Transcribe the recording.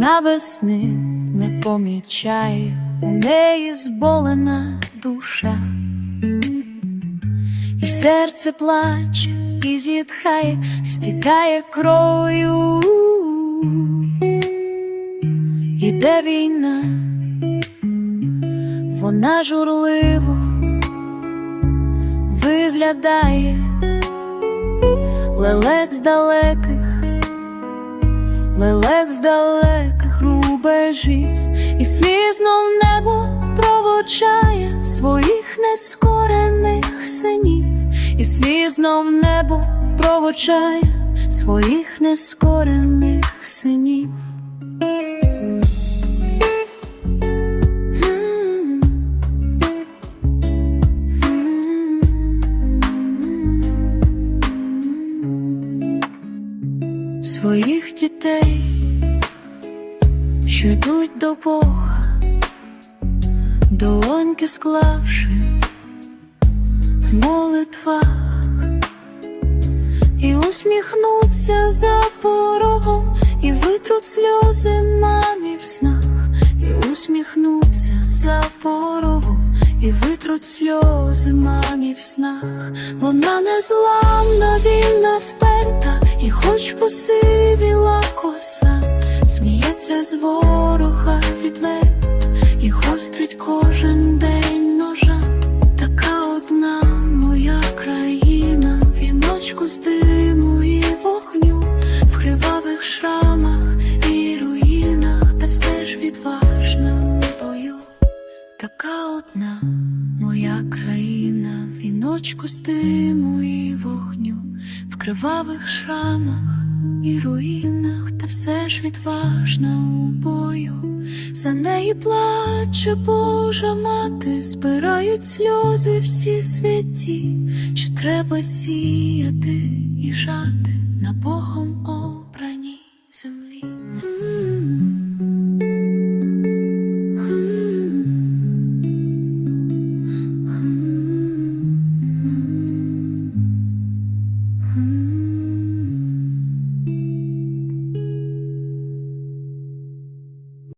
вона весни не помічає, у неї зболена душа, і серце плаче, і зітхає, стікає кров'ю. Іде війна, вона журливо виглядає лелек з далеких, лелек з далеких рубежів, і слізно небо проводжає своїх нескорених синів, і слізно небо проводжає своїх нескорених синів. Своїх дітей, що йдуть до Бога, долоньки склавши в молитвах, і усміхнуться за порогом, і витруть сльози мамі в снах, і усміхнуться за порогом, і витруть сльози мамі в снах. Вона незламна, вільна, сміється з ворога відверто, і гострить кожен день ножа. Така одна моя країна, віночку з диму і вогню, в кривавих шрамах і руїнах, та все ж відважна у бою. Така одна моя країна, віночку з диму і вогню, в кривавих шрамах і руїнах, все ж відважна у бою. За неї плаче Божа мати, збирають сльози всі святі, що треба сіяти і жати на Бога.